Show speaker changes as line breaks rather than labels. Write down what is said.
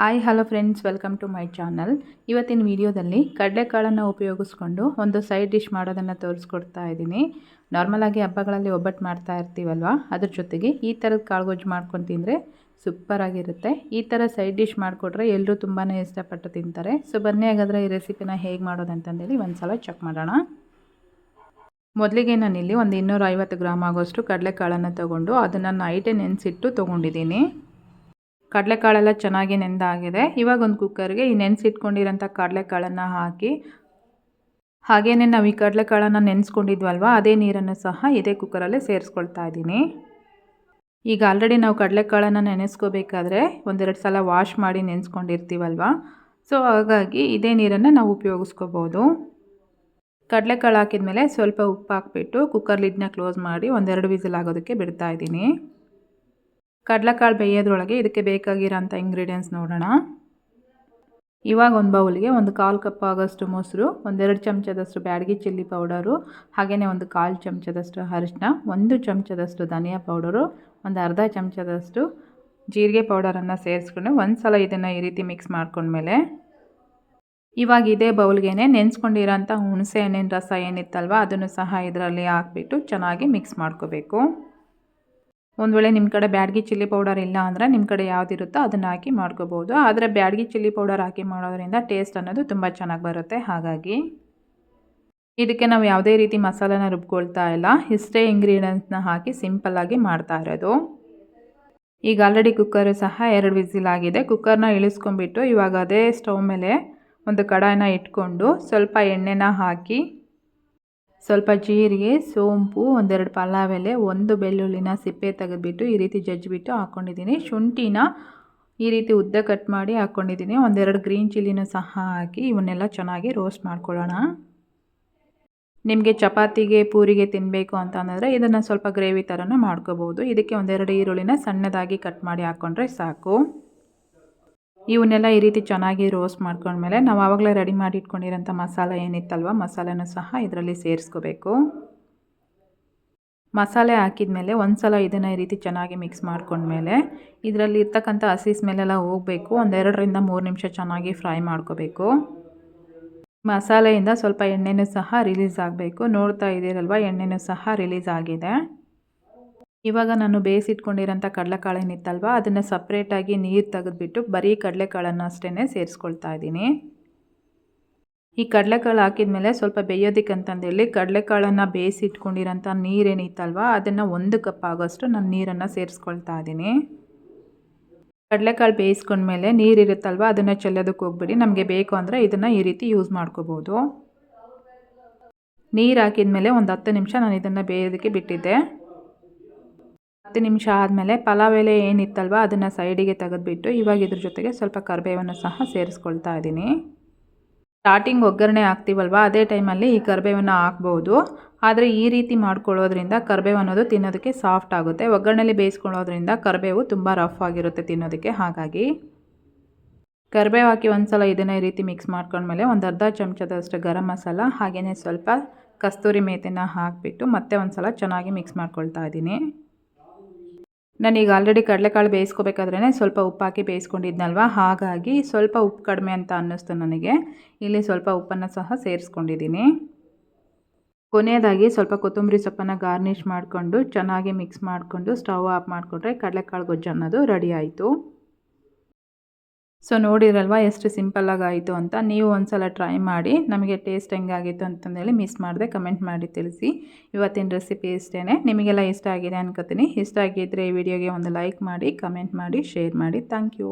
Hi hello friends welcome to my channel ಇವತ್ತಿನ ವಿಡಿಯೋದಲ್ಲಿ ಕಡಲೆಕಾಳನ್ನು ಉಪಯೋಗಿಸ್ಕೊಂಡು ಒಂದು ಸೈಡ್ ಡಿಶ್ ಮಾಡೋದನ್ನು ತೋರಿಸ್ಕೊಡ್ತಾ ಇದ್ದೀನಿ. ನಾರ್ಮಲಾಗಿ ಹಬ್ಬಗಳಲ್ಲಿ ಒಬ್ಬಟ್ಟು ಮಾಡ್ತಾ ಇರ್ತೀವಲ್ವ? ಅದ್ರ ಜೊತೆಗೆ ಈ ಥರದ ಕಾಳುಗೊಜ್ಜು ಮಾಡ್ಕೊಂಡು ತಿಂದರೆ ಸೂಪರಾಗಿರುತ್ತೆ ಈ ಥರ ಸೈಡ್ ಡಿಶ್ ಮಾಡಿಕೊಟ್ರೆ ಎಲ್ಲರೂ ತುಂಬಾ ಇಷ್ಟಪಟ್ಟು ತಿಂತಾರೆ. ಸೊ ಬನ್ನಿ ಹಾಗಾದರೆ ಈ ರೆಸಿಪಿನ ಹೇಗೆ ಮಾಡೋದಂತಂದೇಳಿ ಒಂದು ಸಲ ಚೆಕ್ ಮಾಡೋಣ. ಮೊದಲಿಗೆ ನಾನು ಇಲ್ಲಿ ಒಂದು ಇನ್ನೂರ ಐವತ್ತು ಗ್ರಾಮ್ ಆಗೋಷ್ಟು ಕಡಲೆಕಾಳನ್ನು ತೊಗೊಂಡು ಅದನ್ನು ನೈಟೇ ನೆನೆಸಿಟ್ಟು ತೊಗೊಂಡಿದ್ದೀನಿ. ಕಡಲೆಕಾಳೆಲ್ಲ ಚೆನ್ನಾಗಿ ನೆಂದಾಗಿದೆ. ಇವಾಗ ಒಂದು ಕುಕ್ಕರ್ಗೆ ಈ ನೆನೆಸಿಟ್ಕೊಂಡಿರೋಂಥ ಕಡಲೆಕಾಳನ್ನು ಹಾಕಿ ಹಾಗೇ ನಾವು ಈ ಕಡಲೆಕಾಳನ್ನು ನೆನೆಸ್ಕೊಂಡಿದ್ವಲ್ವ, ಅದೇ ನೀರನ್ನು ಸಹ ಇದೇ ಕುಕ್ಕರಲ್ಲೇ ಸೇರಿಸ್ಕೊಳ್ತಾ ಇದ್ದೀನಿ. ಈಗ ಆಲ್ರೆಡಿ ನಾವು ಕಡಲೆಕಾಳನ್ನು ನೆನೆಸ್ಕೋಬೇಕಾದ್ರೆ ಒಂದೆರಡು ಸಲ ವಾಶ್ ಮಾಡಿ ನೆನೆಸ್ಕೊಂಡಿರ್ತೀವಲ್ವ? ಸೊ ಹಾಗಾಗಿ ಇದೇ ನೀರನ್ನು ನಾವು ಉಪಯೋಗಿಸ್ಕೋಬೋದು. ಕಡಲೆಕಾಳು ಹಾಕಿದ್ಮೇಲೆ ಸ್ವಲ್ಪ ಉಪ್ಪು ಹಾಕ್ಬಿಟ್ಟು ಕುಕ್ಕರ್ ಲಿಡ್ನ ಕ್ಲೋಸ್ ಮಾಡಿ ಒಂದೆರಡು ವಿಸಿಲ್ ಆಗೋದಕ್ಕೆ ಬಿಡ್ತಾ ಇದ್ದೀನಿ. ಕಡಲೆಕಾಳು ಬೇಯೋದ್ರೊಳಗೆ ಇದಕ್ಕೆ ಬೇಕಾಗಿರೋಂಥ ಇಂಗ್ರೀಡಿಯೆಂಟ್ಸ್ ನೋಡೋಣ. ಇವಾಗ ಒಂದು ಬೌಲ್ಗೆ ಒಂದು ಕಾಲು ಕಪ್ ಆಗೋಷ್ಟು ಮೊಸರು, ಒಂದೆರಡು ಚಮಚದಷ್ಟು ಬ್ಯಾಡಗಿ ಚಿಲ್ಲಿ ಪೌಡರು, ಹಾಗೆಯೇ ಒಂದು ಕಾಲು ಚಮಚದಷ್ಟು ಅರಿಶಿನ ಒಂದು ಚಮಚದಷ್ಟು ಧನಿಯಾ ಪೌಡರು, ಒಂದು ಅರ್ಧ ಚಮಚದಷ್ಟು ಜೀರಿಗೆ ಪೌಡರನ್ನು ಸೇರಿಸ್ಕೊಂಡು ಒಂದು ಸಲ ಇದನ್ನು ಈ ರೀತಿ ಮಿಕ್ಸ್ ಮಾಡ್ಕೊಂಡ್ಮೇಲೆ ಇವಾಗ ಇದೇ ಬೌಲ್ಗೆ ನೆನೆಸ್ಕೊಂಡಿರೋಂಥ ಹುಣಸೆ ಹಣ್ಣಿನ ರಸ ಏನಿತ್ತಲ್ವ ಅದನ್ನು ಸಹ ಇದರಲ್ಲಿ ಹಾಕ್ಬಿಟ್ಟು ಚೆನ್ನಾಗಿ ಮಿಕ್ಸ್ ಮಾಡ್ಕೋಬೇಕು. ಒಂದು ವೇಳೆ ನಿಮ್ಮ ಕಡೆ ಬ್ಯಾಡ್ಗಿ ಚಿಲ್ಲಿ ಪೌಡರ್ ಇಲ್ಲ ಅಂದರೆ ನಿಮ್ಮ ಕಡೆ ಯಾವುದಿರುತ್ತೋ ಅದನ್ನು ಹಾಕಿ ಮಾಡ್ಕೋಬೋದು. ಆದರೆ ಬ್ಯಾಡ್ಗಿ ಚಿಲ್ಲಿ ಪೌಡರ್ ಹಾಕಿ ಮಾಡೋದ್ರಿಂದ ಟೇಸ್ಟ್ ಅನ್ನೋದು ತುಂಬ ಚೆನ್ನಾಗಿ ಬರುತ್ತೆ. ಹಾಗಾಗಿ ಇದಕ್ಕೆ ನಾವು ಯಾವುದೇ ರೀತಿ ಮಸಾಲೆನ ರುಬ್ಕೊಳ್ತಾ ಇಲ್ಲ. ಇಷ್ಟೇ ಇಂಗ್ರೀಡಿಯೆಂಟ್ಸ್ನ ಹಾಕಿ ಸಿಂಪಲ್ಲಾಗಿ ಮಾಡ್ತಾ ಇರೋದು. ಈಗ ಆಲ್ರೆಡಿ ಕುಕ್ಕರು ಸಹ ಎರಡು ವಿಸಿಲ್ ಆಗಿದೆ. ಕುಕ್ಕರ್ನ ಇಳಿಸ್ಕೊಂಡ್ಬಿಟ್ಟು ಇವಾಗ ಅದೇ ಸ್ಟವ್ ಮೇಲೆ ಒಂದು ಕಡಾಯನ ಇಟ್ಕೊಂಡು ಸ್ವಲ್ಪ ಎಣ್ಣೆನ ಹಾಕಿ ಸ್ವಲ್ಪ ಜೀರಿಗೆ, ಸೋಂಪು, ಒಂದೆರಡು ಪಲಾವ್ ಎಲೆ ಒಂದು ಬೆಳ್ಳುಳ್ಳಿನ ಸಿಪ್ಪೆ ತೆಗೆದುಬಿಟ್ಟು ಈ ರೀತಿ ಜಜ್ಜಿಬಿಟ್ಟು ಹಾಕ್ಕೊಂಡಿದ್ದೀನಿ ಶುಂಠಿನ ಈ ರೀತಿ ಉದ್ದ ಕಟ್ ಮಾಡಿ ಹಾಕ್ಕೊಂಡಿದ್ದೀನಿ ಒಂದೆರಡು ಗ್ರೀನ್ ಚಿಲ್ಲಿನೂ ಸಹ ಹಾಕಿ ಇವನ್ನೆಲ್ಲ ಚೆನ್ನಾಗಿ ರೋಸ್ಟ್ ಮಾಡ್ಕೊಳ್ಳೋಣ. ನಿಮಗೆ ಚಪಾತಿಗೆ, ಪೂರಿಗೆ ತಿನ್ನಬೇಕು ಅಂತ ಅಂದರೆ ಇದನ್ನು ಸ್ವಲ್ಪ ಗ್ರೇವಿ ಥರನೂ ಮಾಡ್ಕೋಬೋದು. ಇದಕ್ಕೆ ಒಂದೆರಡು ಈರುಳ್ಳಿನ ಸಣ್ಣದಾಗಿ ಕಟ್ ಮಾಡಿ ಹಾಕ್ಕೊಂಡ್ರೆ ಸಾಕು. ಇವನ್ನೆಲ್ಲ ಈ ರೀತಿ ಚೆನ್ನಾಗಿ ರೋಸ್ಟ್ ಮಾಡ್ಕೊಂಡ್ಮೇಲೆ ನಾವು ಆವಾಗಲೇ ರೆಡಿ ಮಾಡಿ ಇಟ್ಕೊಂಡಿರೋಂಥ ಮಸಾಲೆ ಏನಿತ್ತಲ್ವ, ಮಸಾಲೆನೂ ಸಹ ಇದರಲ್ಲಿ ಸೇರಿಸ್ಕೋಬೇಕು. ಮಸಾಲೆ ಹಾಕಿದ ಮೇಲೆ ಒಂದು ಸಲ ಇದನ್ನು ಈ ರೀತಿ ಚೆನ್ನಾಗಿ ಮಿಕ್ಸ್ ಮಾಡ್ಕೊಂಡ್ಮೇಲೆ ಇದರಲ್ಲಿ ಇರ್ತಕ್ಕಂಥ ಹಸಿ ಸ್ಮೆಲ್ಲೆಲ್ಲ ಹೋಗಬೇಕು ಒಂದೆರಡರಿಂದ ಮೂರು ನಿಮಿಷ ಚೆನ್ನಾಗಿ ಫ್ರೈ ಮಾಡ್ಕೋಬೇಕು. ಮಸಾಲೆಯಿಂದ ಸ್ವಲ್ಪ ಎಣ್ಣೆನೂ ಸಹ ರಿಲೀಸ್ ಆಗಬೇಕು. ನೋಡ್ತಾ ಇದ್ದೀರಲ್ವ, ಎಣ್ಣೆನೂ ಸಹ ರಿಲೀಸ್ ಆಗಿದೆ. ಇವಾಗ ನಾನು ಬೇಯಿಸಿಟ್ಕೊಂಡಿರೋಂಥ ಕಡಲೆಕಾಳೇನಿತ್ತಲ್ವ ಅದನ್ನು ಸಪ್ರೇಟಾಗಿ ನೀರು ತೆಗೆದುಬಿಟ್ಟು ಬರೀ ಕಡಲೆಕಾಳನ್ನು ಅಷ್ಟೇ ಸೇರಿಸ್ಕೊಳ್ತಾ ಇದ್ದೀನಿ. ಈ ಕಡಲೆಕಾಳು ಹಾಕಿದ ಮೇಲೆ ಸ್ವಲ್ಪ ಬೇಯೋದಕ್ಕೆ ಅಂತಂದೇಳಿ ಕಡಲೆಕಾಳನ್ನು ಬೇಯಿಸಿಟ್ಕೊಂಡಿರೋಂಥ ನೀರೇನಿತ್ತಲ್ವ ಅದನ್ನು ಒಂದು ಕಪ್ ಆಗೋಷ್ಟು ನಾನು ನೀರನ್ನು ಸೇರಿಸ್ಕೊಳ್ತಾ ಇದ್ದೀನಿ. ಕಡಲೆಕಾಳು ಬೇಯಿಸ್ಕೊಂಡ್ಮೇಲೆ ನೀರಿರುತ್ತಲ್ವ ಅದನ್ನು ಚೆಲ್ಲೋದಕ್ಕೆ ಹೋಗ್ಬಿಡಿ. ನಮಗೆ ಬೇಕು ಅಂದರೆ ಇದನ್ನು ಈ ರೀತಿ ಯೂಸ್ ಮಾಡ್ಕೋಬೋದು. ನೀರು ಹಾಕಿದ ಮೇಲೆ ಒಂದು ಹತ್ತು ನಿಮಿಷ ನಾನು ಇದನ್ನು ಬೇಯೋದಕ್ಕೆ ಬಿಟ್ಟಿದ್ದೆ. ಹತ್ತು ನಿಮಿಷ ಆದಮೇಲೆ ಪಲಾವ್ ಎಲೆ ಏನಿತ್ತಲ್ವ ಅದನ್ನು ಸೈಡಿಗೆ ತೆಗೆದುಬಿಟ್ಟು ಇವಾಗ ಇದ್ರ ಜೊತೆಗೆ ಸ್ವಲ್ಪ ಕರಿಬೇವನ್ನು ಸಹ ಸೇರಿಸ್ಕೊಳ್ತಾ ಇದ್ದೀನಿ. ಸ್ಟಾರ್ಟಿಂಗ್ ಒಗ್ಗರಣೆ ಹಾಕ್ತೀವಲ್ವ ಅದೇ ಟೈಮಲ್ಲಿ ಈ ಕರಿಬೇವನ್ನು ಹಾಕ್ಬೋದು. ಆದರೆ ಈ ರೀತಿ ಮಾಡ್ಕೊಳ್ಳೋದ್ರಿಂದ ಕರಿಬೇವು ಅನ್ನೋದು ತಿನ್ನೋದಕ್ಕೆ ಸಾಫ್ಟ್ ಆಗುತ್ತೆ. ಒಗ್ಗರಣೆಲಿ ಬೇಯಿಸ್ಕೊಳ್ಳೋದ್ರಿಂದ ಕರಿಬೇವು ತುಂಬ ರಫ್ ಆಗಿರುತ್ತೆ ತಿನ್ನೋದಕ್ಕೆ. ಹಾಗಾಗಿ ಕರಿಬೇವು ಹಾಕಿ ಒಂದು ಸಲ ಇದನ್ನು ಈ ರೀತಿ ಮಿಕ್ಸ್ ಮಾಡ್ಕೊಂಡ್ಮೇಲೆ ಒಂದು ಅರ್ಧ ಚಮಚದಷ್ಟು ಗರಂ ಮಸಾಲ ಹಾಗೆಯೇ ಸ್ವಲ್ಪ ಕಸ್ತೂರಿ ಮೇತೆನ ಹಾಕಿಬಿಟ್ಟು ಮತ್ತೆ ಒಂದು ಸಲ ಚೆನ್ನಾಗಿ ಮಿಕ್ಸ್ ಮಾಡ್ಕೊಳ್ತಾ ಇದ್ದೀನಿ. ನಾನೀಗ ಆಲ್ರೆಡಿ ಕಡಲೆಕಾಳು ಬೇಯಿಸ್ಕೋಬೇಕಾದ್ರೇ ಸ್ವಲ್ಪ ಉಪ್ಪು ಹಾಕಿ ಬೇಯಿಸ್ಕೊಂಡಿದ್ನಲ್ವ? ಹಾಗಾಗಿ ಸ್ವಲ್ಪ ಉಪ್ಪು ಕಡಿಮೆ ಅಂತ ಅನ್ನಿಸ್ತು ನನಗೆ. ಇಲ್ಲಿ ಸ್ವಲ್ಪ ಉಪ್ಪನ್ನು ಸಹ ಸೇರಿಸ್ಕೊಂಡಿದ್ದೀನಿ. ಕೊನೆಯದಾಗಿ ಸ್ವಲ್ಪ ಕೊತ್ತಂಬರಿ ಸೊಪ್ಪನ್ನು ಗಾರ್ನಿಷ್ ಮಾಡಿಕೊಂಡು ಚೆನ್ನಾಗಿ ಮಿಕ್ಸ್ ಮಾಡಿಕೊಂಡು ಸ್ಟವ್ ಆಫ್ ಮಾಡಿಕೊಂಡ್ರೆ ಕಡಲೆಕಾಳು ಗೊಜ್ಜು ಅನ್ನೋದು ರೆಡಿ ಆಯಿತು. ಸೊ ನೋಡಿರಲ್ವ ಎಷ್ಟು ಸಿಂಪಲ್ಲಾಗಿ ಆಯಿತು ಅಂತ? ನೀವು ಒಂದು ಸಲ ಟ್ರೈ ಮಾಡಿ. ನಮಗೆ ಟೇಸ್ಟ್ ಹೆಂಗಾಗಿತ್ತು ಅಂತಂದೇಳಿ ಮಿಸ್ ಮಾಡಿದೆ ಕಮೆಂಟ್ ಮಾಡಿ ತಿಳಿಸಿ. ಇವತ್ತಿನ ರೆಸಿಪಿ ಇಷ್ಟೇ ನಿಮಗೆಲ್ಲ ಇಷ್ಟ ಆಗಿದೆ ಅನ್ಕೋತೀನಿ. ಇಷ್ಟ ಆಗಿದ್ದರೆ ಈ ವಿಡಿಯೋಗೆ ಒಂದು ಲೈಕ್ ಮಾಡಿ, ಕಮೆಂಟ್ ಮಾಡಿ, ಶೇರ್ ಮಾಡಿ. Thank you.